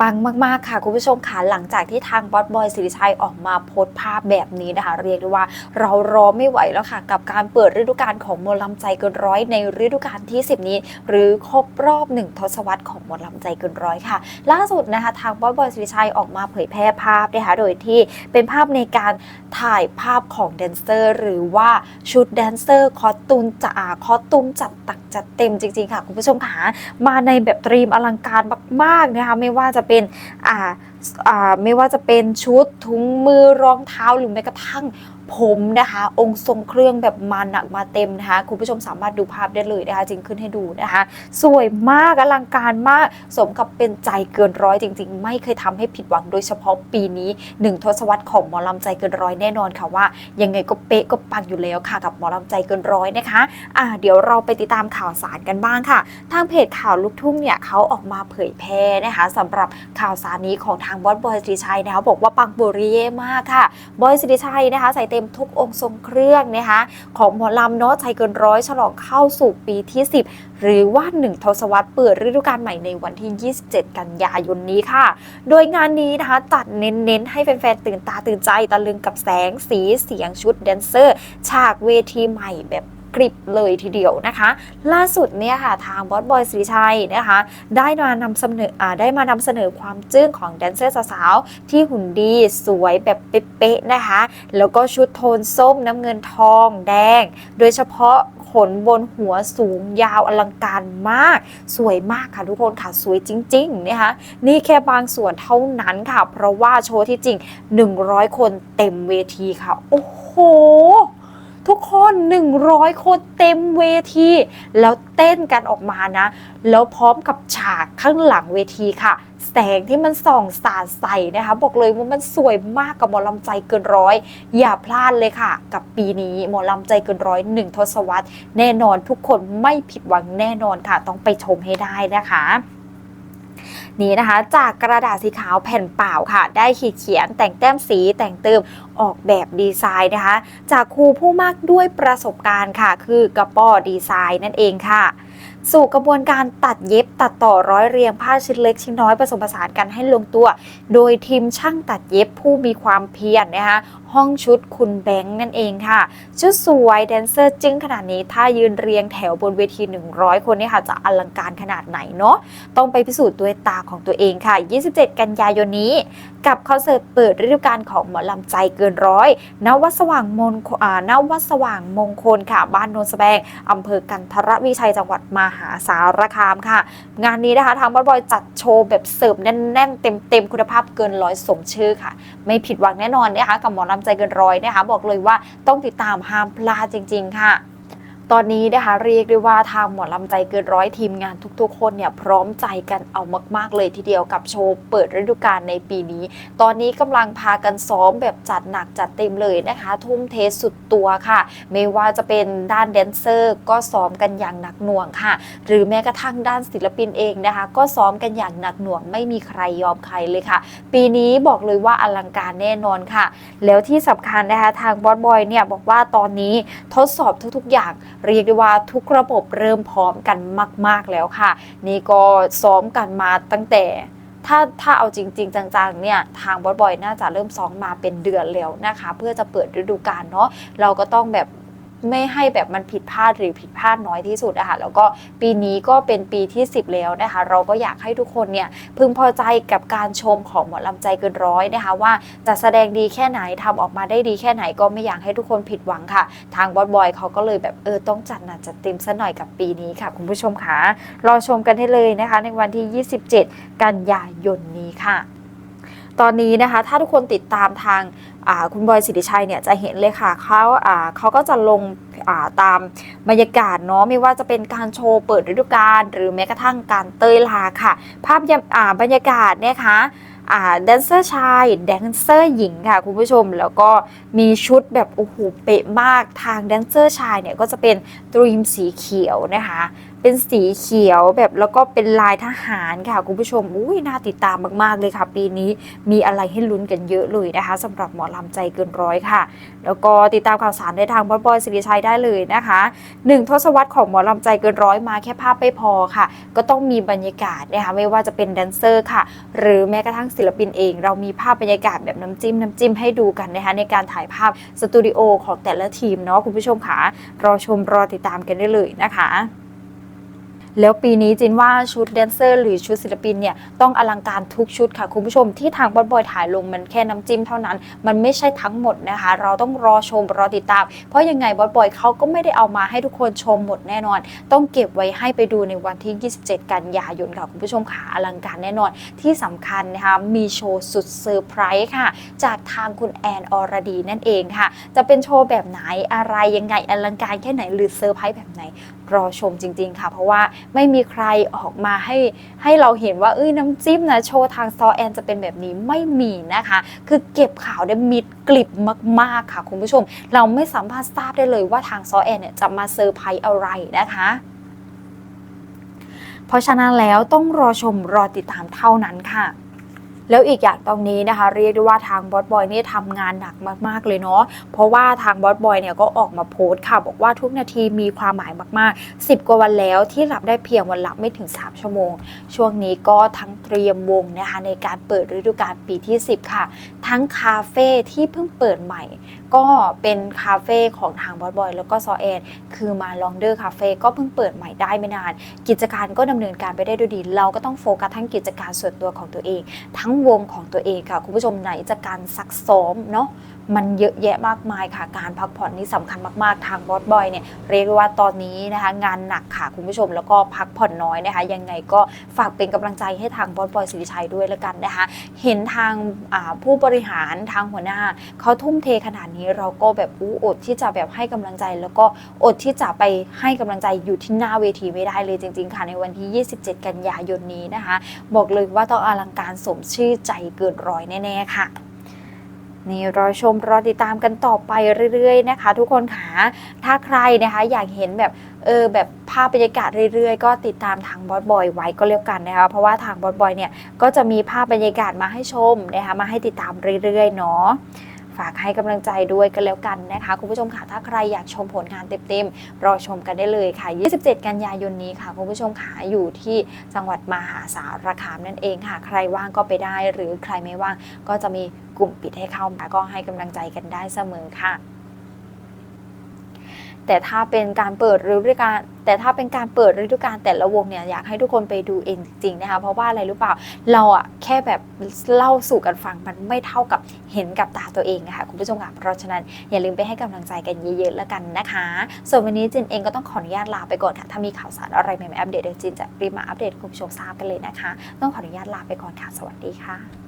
ปังมากๆค่ะคุณผู้ชมค่ะหลังจากที่ทางบอสบอยสิริชัยออกมาโพสต์ภาพแบบนี้นะคะ เรียกได้ว่าเรารอไม่ไหวแล้วค่ะ กับการเปิดฤดูกาลของมอลำใจเกินร้อยในฤดูกาลที่ 10 นี้ หรือครบรอบหนึ่งทศวรรษของมอลำใจเกินร้อยค่ะ ล่าสุดนะคะทางบอสบอยสิริชัยออกมาเผยแพร่ภาพนะคะโดยที่เป็นภาพในการถ่ายภาพของแดนเซอร์ หรือว่าชุดแดนเซอร์คอสตูมจะอ่าคอสตูมจัดตักจัดเต็มจริงๆค่ะคุณผู้ชมค่ะมาในแบบตรีมอลังการมากๆนะคะไม่ว่าจะเป็นอ่าอ่าไม่ว่าจะเป็นชุดถุงมือรองเท้าหรือแม้กระทั่ง ผมนะคะ องค์ทรงเครื่องแบบมาหนักมาเต็มนะคะ คุณผู้ชมสามารถดูภาพได้เลยนะคะจริงขึ้นให้ดูนะคะ สวยมากอลังการมาก สมกับเป็นใจเกินร้อยจริง ๆ ไม่เคยทำให้ผิดหวังโดยเฉพาะปีนี้หนึ่งทศวรรษของหมอลำใจเกินร้อยแน่นอนค่ะว่า ยังไงก็เป๊ะก็ปังอยู่แล้วค่ะกับหมอลำใจเกินร้อยนะคะอ่าเดี๋ยวเราไปติดตามข่าวสารกันบ้างค่ะ ทางเพจข่าวลูกทุ่งเนี่ยเขาออกมาเผยแพร่นะคะสำหรับข่าวสารนี้ของทางบอสบอยสิริชัยนะคะบอกว่าปังปุริเย่มากค่ะบอยสิริชัยนะคะใส่เตมทุกองค์ทรงเครื่องนะคะของหมอลำเนาะใจเกินร้อยฉลองเข้าสู่ปีที่ 10 หรือว่า 1 ทศวรรษเปิดฤดูกาลใหม่ในวันที่ 27 กันยายนนี้ค่ะ โดยงานนี้นะคะจัดเน้นๆ ให้แฟนๆ ตื่นตาตื่นใจตะลึงกับแสงสีเสียงชุดแดนเซอร์ ฉากเวทีใหม่แบบ กริบเลยทีเดียวนะคะ ล่าสุดเนี่ยค่ะทางบอสบอยสิริชัยนะคะได้มานำเสนออได้มานำเสนอความจึ้งของแดนเซอร์สาวๆที่หุ่นดีสวยแบบเป๊ะๆนะคะ แล้วก็ชุดโทนส้มน้ำเงินทองแดง โดยเฉพาะขนบนหัวสูงยาวอลังการมาก สวยมากค่ะทุกคนค่ะสวยจริงๆนะคะนี่แค่บางส่วนเท่านั้นค่ะ เพราะว่าโชว์ที่จริง 100 คนเต็มเวทีค่ะ โอ้โห ทุกคน 100 คนเต็มเวที แล้วเต้นกันออกมานะ แล้วพร้อมกับฉากข้างหลังเวทีค่ะ แสงที่มันส่องสาดใส่นะคะ บอกเลยว่ามันสวยมากกับหมอลำใจเกินร้อย อย่าพลาดเลยค่ะ กับปีนี้หมอลำใจเกินร้อยหนึ่งทศวรรษ แน่นอนทุกคนไม่ผิดหวังแน่นอนค่ะ ต้องไปชมให้ได้นะคะ นี่นะคะ จากกระดาษสีขาวแผ่นเปล่าค่ะ ได้ขีดเขียนแต่งแต้มสีแต่งเติมออกแบบดีไซน์นะคะ จากครูผู้มากด้วยประสบการณ์ค่ะ คือกระป๋อดีไซน์นั่นเองค่ะ สู่กระบวนการตัดเย็บตัดต่อร้อยเรียงผ้าชิ้นเล็กชิ้นน้อยผสมผสานกันให้ลงตัว โดยทีมช่างตัดเย็บผู้มีความเพียรนะคะห้องชุดคุณแบงค์นั่นเองค่ะ ชุดสวยแดนเซอร์จึ้งขนาดนี้ ถ้ายืนเรียงแถวบนเวที 100 คนนี่ค่ะจะอลังการขนาดไหนเนาะต้องไปพิสูจน์ด้วยตาของตัวเองค่ะ 27 กันยายนนี้ กับคอนเสิร์ตเปิดฤดูกาลของหมอลำใจเกินร้อยณวัดสว่างมงคลอ่าณวัดสว่างมงคลค่ะ บ้านโนนสแบงอำเภอกันทรวิชัยจังหวัดมหาสารคามค่ะ งานนี้นะคะทางบอสบอยจัดโชว์แบบเสิร์ฟแน่นๆ เต็มๆ คุณภาพเกินร้อยสมชื่อค่ะ ไม่ผิดหวังแน่นอนนะคะกับหมอลำใจเกินร้อยนะคะ บอกเลยว่าต้องติดตามห้ามพลาดจริง ๆ ค่ะ ตอนนี้นะคะเรียกได้ว่าทางหมอลำใจเกินร้อยทีมงานทุกๆ คนเนี่ยพร้อมใจกันเอามากๆเลยทีเดียวกับโชว์เปิดฤดูกาลในปีนี้ ตอนนี้กำลังพากันซ้อมแบบจัดหนักจัดเต็มเลยนะคะ ทุ่มเทสุดตัวค่ะ ไม่ว่าจะเป็นด้านแดนเซอร์ก็ซ้อมกันอย่างหนักหน่วงค่ะ หรือแม้กระทั่งด้านศิลปินเองนะคะ ก็ซ้อมกันอย่างหนักหน่วงไม่มีใครยอมใครเลยค่ะ ปีนี้บอกเลยว่าอลังการแน่นอนค่ะ แล้วที่สำคัญนะคะทางบอสบอยเนี่ยบอกว่าตอนนี้ทดสอบทุกๆอย่าง เรียกได้ว่าทุกระบบเริ่มพร้อมกันมาก ๆแล้วค่ะ นี่ก็ซ้อมกันมาตั้งแต่ถ้าถ้าเอาจริง ๆ จังๆเนี่ยทางบอสบอยน่าจะเริ่มซ้อมมาเป็นเดือนแล้วนะคะ เพื่อจะเปิดฤดูกาลเนาะเราก็ต้องแบบ ไม่ให้แบบมันผิดพลาดหรือผิดพลาดน้อยที่สุดอะค่ะแล้วก็ปีนี้ก็เป็นปีที่ 10 แล้วนะคะ เราก็อยากให้ทุกคนเนี่ยพึงพอใจกับการชมของหมอลำใจเกินร้อยนะคะว่าจะแสดงดีแค่ไหนทำออกมาได้ดีแค่ไหนก็ไม่อยากให้ทุกคนผิดหวังค่ะ ทางบอสบอยเขาก็เลยแบบเออต้องจัดหนักจัดเต็มซะหน่อยกับปีนี้ค่ะ คุณผู้ชมค่ะรอชมกันให้เลยนะคะ ในวันที่ 27 กันยายนนี้ค่ะ ตอนนี้นะคะ ถ้าทุกคนติดตามทางคุณบอยสิริชัยเนี่ยจะเห็นเลยค่ะเขาเขาก็จะลงตามบรรยากาศเนาะไม่ว่าจะเป็นการโชว์เปิดฤดูกาลหรือแม้กระทั่งการเตยลาค่ะ ภาพาบรรยากาศเนี่ยคะแดนเซอร์ชายแดนเซอร์หญิงค่ะคุณผู้ชมแล้วก็มีชุดแบบโอ้โหเป๊ะมากทางแดนเซอร์ชายเนี่ยก็จะเป็นตรีมสีเขียวนะคะเป็นสีเขียวแบบแล้วก็เป็นลายทหารค่ะคุณผู้ชมอุ้ยน่าติดตามมากๆเลยค่ะ ปีนี้มีอะไรให้ลุ้นกันเยอะเลยนะคะสำหรับหมอลำใจเกินร้อยค่ะ แล้วก็ติดตามข่าวสารได้ทางบอสบอยสิริชัยได้เลยนะคะหนึ่งทศวรรษของหมอลำใจเกินร้อยมาแค่ภาพไม่พอค่ะ ก็ต้องมีบรรยากาศนะคะไม่ว่าจะเป็นแดนเซอร์ค่ะ หรือแม้กระทั่งศิลปินเอง เรามีภาพบรรยากาศแบบน้ำจิ้มน้ำจิ้มให้ดูกันนะคะในการถ่ายภาพสตูดิโอของแต่ละทีมเนาะคุณผู้ชมค่ะรอชมรอติดตามกันได้เลยนะคะ แล้วปีนี้จินว่าชุดแดนเซอร์ หรือชุดศิลปินเนี่ยต้องอลังการทุกชุดค่ะคุณผู้ชมที่ทางบอสบอยถ่ายลงมันแค่น้ำจิ้มเท่านั้น มันไม่ใช่ทั้งหมดนะคะ เราต้องรอชมรอติดตาม เพราะยังไงบอสบอยเขาก็ไม่ได้เอามาให้ทุกคนชมหมดแน่นอน ต้องเก็บไว้ให้ไปดูในวันที่ 27 กันยายนค่ะคุณผู้ชมค่ะอลังการแน่นอนที่สำคัญนะคะมีโชว์สุดเซอร์ไพรส์ค่ะ จากทางคุณแอนอรดีนั่นเองค่ะ จะเป็นโชว์แบบไหนอะไรยังไงอลังการแค่ไหนหรือเซอร์ไพรส์แบบไหนรอชมจริง ๆ ค่ะ เพราะว่าไม่มีใครออกมาให้ให้เราเห็นว่าเอ้ยน้ำจิ้มนะโชว์ทางซอแอนจะเป็นแบบนี้ไม่มีนะคะ คือเก็บข่าวได้มิดกลิบมาก ๆ ค่ะ คุณผู้ชม เราไม่สามารถทราบได้เลยว่าทางซอแอนเนี่ยจะมาเซอร์ไพรส์อะไรนะคะเพราะฉะนั้นแล้วต้องรอชมรอติดตามเท่านั้นค่ะ แล้วอีกอย่างตรงนี้นะคะ เรียกได้ว่าทางบอสบอยนี่ทำงานหนักมาก ๆ เลยเนาะเพราะว่าทางบอสบอยเนี่ยก็ออกมาโพสต์ค่ะ บอกว่าทุกนาทีมีความหมายมาก ๆ 10 กว่าวันแล้วที่หลับได้เพียงวันละไม่ถึง 3 ชั่วโมง ช่วงนี้ก็ทั้งเตรียมวงนะคะในการเปิดฤดูกาลปีที่ 10 ค่ะ ทั้งคาเฟ่ที่เพิ่งเปิดใหม่ ก็เป็นคาเฟ่ของทางบอสบอยแล้วก็ซอแอนคือมาลองเดอร์คาเฟ่ก็เพิ่งเปิดใหม่ได้ไม่นาน กิจการก็ดำเนินการไปได้ด้วยดี เราก็ต้องโฟกัสทั้งกิจการส่วนตัวของตัวเอง ทั้งวงของตัวเองค่ะ คุณผู้ชมไหนจะการซักซ้อมเนาะมันเยอะแยะมากมายค่ะ การพักผ่อนนี่สำคัญมากๆ ทางบอสบอยเนี่ยเรียกว่าตอนนี้นะคะงานหนักค่ะคุณผู้ชมแล้วก็พักผ่อนน้อยนะคะ ยังไงก็ฝากเป็นกำลังใจให้ทางบอสบอยสิริชัยด้วยล้วกันนะคะ เห็นทางผู้บริหารทางหัวหน้าเขาทุ่มเทขนาดนี้เราก็แบบอู้อดที่จะแบบให้กำลังใจ แล้วก็อดที่จะไปให้กำลังใจอยู่ที่หน้าเวทีไม่ได้เลยจริง ๆ ค่ะในวันที่ 27 กันยายนนี้นะคะ บอกเลยว่าต้องอลังการสมชื่อใจเกินร้อยแน่ๆค่ะนี่รอชมรอติดตามกันต่อไปเรื่อยๆนะคะ ทุกคนค่ะถ้าใครนะคะอยากเห็นแบบเออแบบภาพบรรยากาศเรื่อยๆ ก็ติดตามทางบอสบอยไว้ก็เรียกกันนะคะเพราะว่าทางบอสบอยเนี่ยก็จะมีภาพบรรยากาศมาให้ชมนะคะมาให้ติดตามเรื่อยๆเนาะ ฝากให้กำลังใจด้วยกันแล้วกันนะคะ คุณผู้ชมค่ะถ้าใครอยากชมผลงานเต็มๆรอชมกันได้เลยค่ะ 27 กันยายนนี้ค่ะ คุณผู้ชมค่ะอยู่ที่จังหวัดมหาสารคามนั่นเองค่ะ ใครว่างก็ไปได้ หรือใครไม่ว่างก็จะมีกลุ่มปิดให้เข้ามาก็ให้กำลังใจกันได้เสมอค่ะ แต่ถ้าเป็นการเปิดฤดูกาลแต่ถ้าเป็นการเปิดฤดูกาลแต่ละวงเนี่ยอยากให้ทุกคนไปดูเองจริงๆนะคะเพราะว่าอะไรรู้เปล่าเราอะแค่แบบเล่าสู่กันฟังมันไม่เท่ากับเห็นกับตาตัวเองนะคะคุณผู้ชมค่ะเพราะฉะนั้นอย่าลืมไปให้กำลังใจกันเยอะๆแล้วกันนะคะ ส่วนวันนี้จินเองก็ต้องขออนุญาตลาไปก่อนค่ะถ้ามีข่าวสารอะไรใหม่ๆอัปเดตเดี๋ยวจินจะรีบมาอัปเดตคุณผู้ชมทราบกันเลยนะคะ ต้องขออนุญาตลาไปก่อนค่ะสวัสดีค่ะ